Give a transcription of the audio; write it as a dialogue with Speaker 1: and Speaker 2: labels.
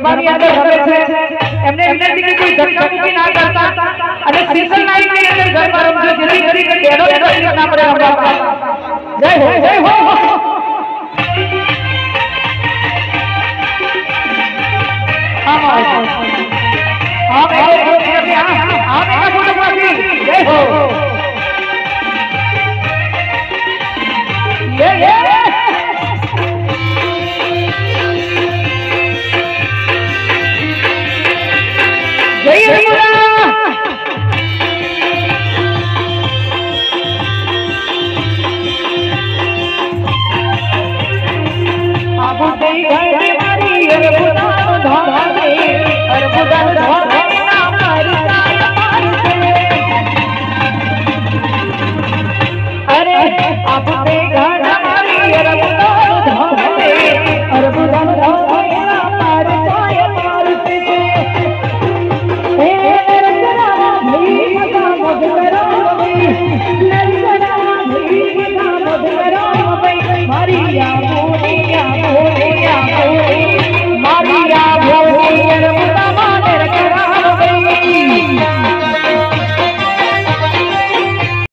Speaker 1: મારી આગળ રમે છે એમને એમને બીજી કોઈ ધક્કામુક્કી ના કરતા અને સિંગલ લાઈનની અંદર ગરબા રમજો જેથી કરીને ડેડો તકલીફ ના પડે રમવા જય હો જય હો હા હા ભાઈ હા હા હા ફોટોગ્રાફી Come on, get.